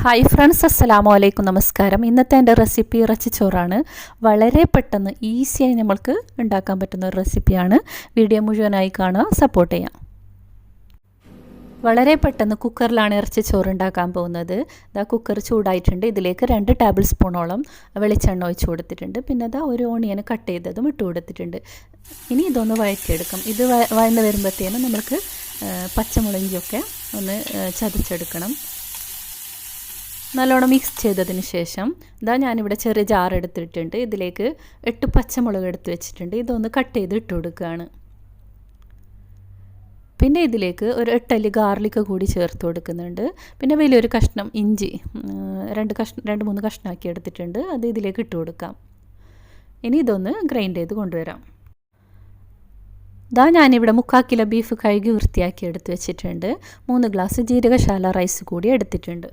Hi friends അസ്സലാമു അലൈക്കും നമസ്കാരം. ഇന്നത്തെ എന്റെ റെസിപ്പി ഇറച്ചിച്ചോറാണ് വളരെ പെട്ടെന്ന് ഈസിയായി നമ്മൾക്ക് ഉണ്ടാക്കാൻ പറ്റുന്ന ഒരു റെസിപ്പിയാണ് വീഡിയോ മുഴുവനായി കാണുക സപ്പോർട്ട് ചെയ്യാം. വളരെ പെട്ടെന്ന് കുക്കറിലാണ് ഇറച്ചിച്ചോറ് ഉണ്ടാക്കാൻ പോകുന്നത്. ഇതാ കുക്കർ ചൂടായിട്ടുണ്ട്. ഇതിലേക്ക് രണ്ട് ടേബിൾ സ്പൂണോളം വെളിച്ചെണ്ണ ഒഴിച്ചു കൊടുത്തിട്ടുണ്ട്. പിന്നെ അതാ ഒരു ഓണിയന് കട്ട് ചെയ്തതും ഇട്ട് കൊടുത്തിട്ടുണ്ട്. ഇനി ഇതൊന്ന് വഴറ്റിയെടുക്കാം. ഇത് വഴന്ന് വരുമ്പോഴത്തേനും നമ്മൾക്ക് പച്ചമുളകിയൊക്കെ ഒന്ന് ചതച്ചെടുക്കണം. നല്ലോണം മിക്സ് ചെയ്തതിന് ശേഷം ഇതാ ഞാനിവിടെ ചെറിയ ജാർ എടുത്തിട്ടുണ്ട്. ഇതിലേക്ക് എട്ട് പച്ചമുളക് എടുത്ത് വെച്ചിട്ടുണ്ട്. ഇതൊന്ന് കട്ട് ചെയ്ത് ഇട്ട് കൊടുക്കുകയാണ്. പിന്നെ ഇതിലേക്ക് ഒരു എട്ടല്ലി ഗാർലിക് കൂടി ചേർത്ത് കൊടുക്കുന്നുണ്ട്. പിന്നെ വലിയൊരു കഷ്ണം ഇഞ്ചി രണ്ട് കഷ്ണം രണ്ട് മൂന്ന് കഷ്ണമാക്കി എടുത്തിട്ടുണ്ട്. അത് ഇതിലേക്ക് ഇട്ട് കൊടുക്കാം. ഇനി ഇതൊന്ന് ഗ്രൈൻഡ് ചെയ്ത് കൊണ്ടുവരാം. ഇതാ ഞാനിവിടെ മുക്കാൽ കിലോ ബീഫ് കഴുകി വൃത്തിയാക്കി എടുത്ത് വെച്ചിട്ടുണ്ട്. മൂന്ന് ഗ്ലാസ് ജീരകശാല റൈസ് കൂടി എടുത്തിട്ടുണ്ട്.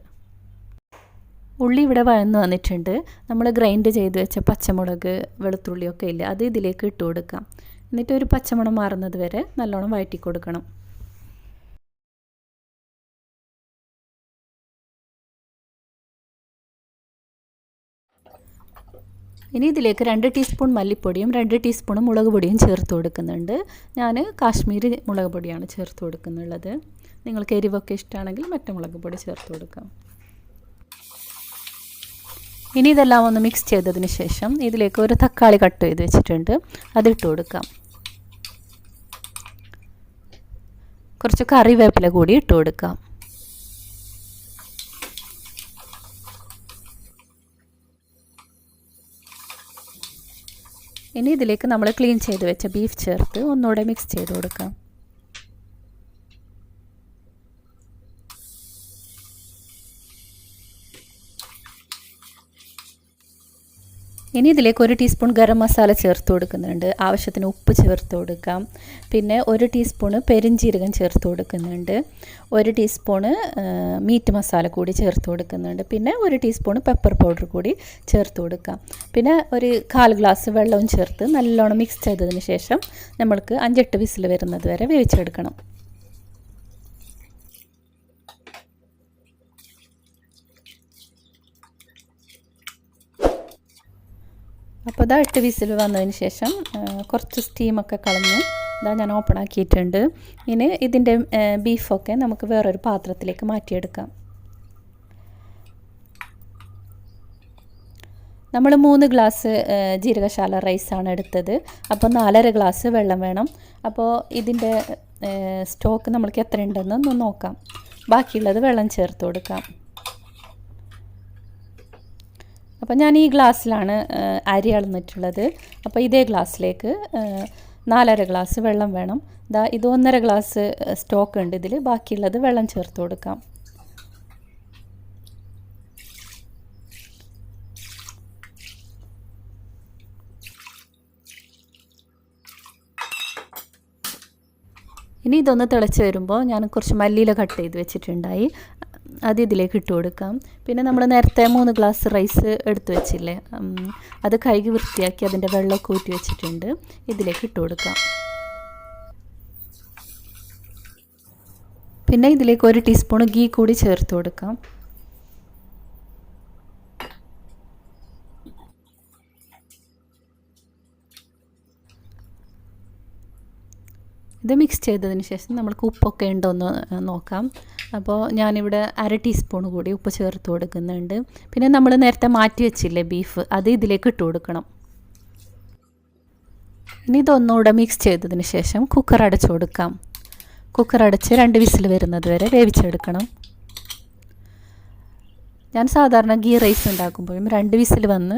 ഉള്ളി ഇവിടെ വഴന്ന് വന്നിട്ടുണ്ട്. നമ്മൾ ഗ്രൈൻഡ് ചെയ്ത് വെച്ച പച്ചമുളക് വെളുത്തുള്ളിയൊക്കെ ഇല്ല അത് ഇതിലേക്ക് ഇട്ട് കൊടുക്കാം. എന്നിട്ട് ഒരു പച്ചമണം മാറുന്നത് വരെ നല്ലോണം വഴറ്റി കൊടുക്കണം. ഇനി ഇതിലേക്ക് രണ്ട് ടീസ്പൂൺ മല്ലിപ്പൊടിയും രണ്ട് ടീസ്പൂൺ മുളക് പൊടിയും ചേർത്ത് കൊടുക്കുന്നുണ്ട്. ഞാൻ കാശ്മീരി മുളക് പൊടിയാണ് ചേർത്ത് കൊടുക്കുന്നുള്ളത്. നിങ്ങൾക്ക് എരിവൊക്കെ ഇഷ്ടമാണെങ്കിൽ മറ്റു മുളക് പൊടി ചേർത്ത് കൊടുക്കാം. ഇനി ഇതെല്ലാം ഒന്ന് മിക്സ് ചെയ്തതിന് ശേഷം ഇതിലേക്ക് ഒരു തക്കാളി കട്ട് ചെയ്ത് വെച്ചിട്ടുണ്ട്. അതിട്ട് കൊടുക്കാം. കുറച്ച് കറിവേപ്പില കൂടി ഇട്ട് കൊടുക്കാം. ഇനി ഇതിലേക്ക് നമ്മൾ ക്ലീൻ ചെയ്ത് വെച്ച ബീഫ് ചേർത്ത് ഒന്നുകൂടെ മിക്സ് ചെയ്ത് കൊടുക്കാം. ഇനി ഇതിലേക്ക് ഒരു ടീസ്പൂൺ ഗരം മസാല ചേർത്ത് കൊടുക്കുന്നുണ്ട്. ആവശ്യത്തിന് ഉപ്പ് ചേർത്ത് കൊടുക്കാം. പിന്നെ ഒരു ടീസ്പൂണ് പെരിഞ്ചീരകം ചേർത്ത് കൊടുക്കുന്നുണ്ട്. ഒരു ടീസ്പൂണ് മീറ്റ് മസാല കൂടി ചേർത്ത് കൊടുക്കുന്നുണ്ട്. പിന്നെ ഒരു ടീസ്പൂണ് പെപ്പർ പൗഡർ കൂടി ചേർത്ത് കൊടുക്കാം. പിന്നെ ഒരു കാൽ ഗ്ലാസ് വെള്ളവും ചേർത്ത് നല്ലോണം മിക്സ് ചെയ്തതിന് ശേഷം നമ്മൾക്ക് അഞ്ചെട്ട് വിസിൽ വരുന്നത് വരെ വേവിച്ചെടുക്കണം. അപ്പോൾ ഇതാ എട്ട് വിസിൽ വന്നതിന് ശേഷം കുറച്ച് സ്റ്റീമൊക്കെ കളഞ്ഞ് ഇതാ ഞാൻ ഓപ്പൺ ആക്കിയിട്ടുണ്ട്. ഇനി ഇതിന്റെ ബീഫൊക്കെ നമുക്ക് വേറൊരു പാത്രത്തിലേക്ക് മാറ്റിയെടുക്കാം. നമ്മൾ മൂന്ന് ഗ്ലാസ് ജീരകശാല റൈസാണ് എടുത്തത്. അപ്പോൾ നാലര ഗ്ലാസ് വെള്ളം വേണം. അപ്പോൾ ഇതിന്റെ സ്റ്റോക്ക് നമ്മൾക്ക് എത്ര ഉണ്ടെന്ന് നോക്കാം. ബാക്കിയുള്ളത് വെള്ളം ചേർത്ത് കൊടുക്കാം. അപ്പോൾ ഞാൻ ഈ ഗ്ലാസ്സിലാണ് അരി അളന്നിട്ടുള്ളത്. അപ്പോൾ ഇതേ ഗ്ലാസ്സിലേക്ക് നാലര ഗ്ലാസ് വെള്ളം വേണം. ഇതാ ഇത് ഒന്നര ഗ്ലാസ് സ്റ്റോക്ക് ഉണ്ട് ഇതിൽ ബാക്കിയുള്ളത് വെള്ളം ചേർത്ത് കൊടുക്കാം. ഇനി ഇതൊന്ന് തിളച്ച് വരുമ്പോൾ ഞാൻ കുറച്ച് മല്ലിയില കട്ട് ചെയ്ത് വെച്ചിട്ടുണ്ടായി. അത് ഇതിലേക്ക് ഇട്ട് കൊടുക്കാം. പിന്നെ നമ്മൾ നേരത്തെ മൂന്ന് ഗ്ലാസ് റൈസ് എടുത്തു വെച്ചില്ലേ അത് കഴുകി വൃത്തിയാക്കി അതിന്റെ വെള്ളമൊക്കെ ഊറ്റി വെച്ചിട്ടുണ്ട്. ഇതിലേക്ക് ഇട്ട് കൊടുക്കാം. പിന്നെ ഇതിലേക്ക് ഒരു ടീസ്പൂൺ ഗീ കൂടി ചേർത്ത് കൊടുക്കാം. ഇത് മിക്സ് ചെയ്തതിന് ശേഷം നമ്മൾക്ക് ഉപ്പൊക്കെ ഉണ്ടോ എന്ന് നോക്കാം. അപ്പോൾ ഞാനിവിടെ അര ടീസ്പൂൺ കൂടി ഉപ്പ് ചേർത്ത് കൊടുക്കുന്നുണ്ട്. പിന്നെ നമ്മൾ നേരത്തെ മാറ്റി വെച്ചില്ലേ ബീഫ് അത് ഇതിലേക്ക് ഇട്ട് കൊടുക്കണം. ഇനി ഇതൊന്നുകൂടെ മിക്സ് ചെയ്തതിന് ശേഷം കുക്കർ അടച്ചു കൊടുക്കാം. കുക്കർ അടച്ച് രണ്ട് വിസിൽ വരുന്നത് വരെ വേവിച്ചെടുക്കണം. ഞാൻ സാധാരണ ഗീ റൈസ് ഉണ്ടാക്കുമ്പോഴും രണ്ട് വിസിൽ വന്ന്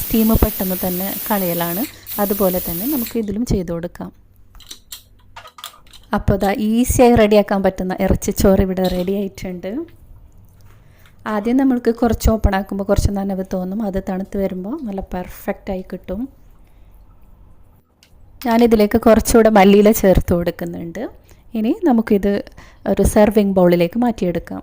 സ്റ്റീം പെട്ടെന്ന് തന്നെ കളയലാണ്. അതുപോലെ തന്നെ നമുക്ക് ഇതിലും ചെയ്തു കൊടുക്കാം. അപ്പോൾ ഇതാ ഈസിയായി റെഡിയാക്കാൻ പറ്റുന്ന ഇറച്ചി ചോറ് ഇവിടെ റെഡി ആയിട്ടുണ്ട്. ആദ്യം നമ്മൾക്ക് കുറച്ച് ഓപ്പൺ ആക്കുമ്പോൾ കുറച്ച് നനവ് തോന്നും. അത് തണുത്ത് വരുമ്പോൾ നല്ല പെർഫെക്റ്റായി കിട്ടും. ഞാനിതിലേക്ക് കുറച്ചുകൂടെ മല്ലിയില ചേർത്ത് കൊടുക്കുന്നുണ്ട്. ഇനി നമുക്കിത് ഒരു സെർവിങ് ബൗളിലേക്ക് മാറ്റിയെടുക്കാം.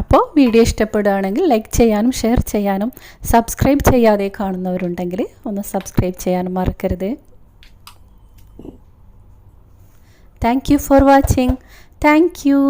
അപ്പോൾ വീഡിയോ ഇഷ്ടപ്പെടുകയാണെങ്കിൽ ലൈക്ക് ചെയ്യാനും ഷെയർ ചെയ്യാനും സബ്സ്ക്രൈബ് ചെയ്യാതെ കാണുന്നവരുണ്ടെങ്കിൽ ഒന്ന് സബ്സ്ക്രൈബ് ചെയ്യാനും മറക്കരുത്. Thank you for watching thank you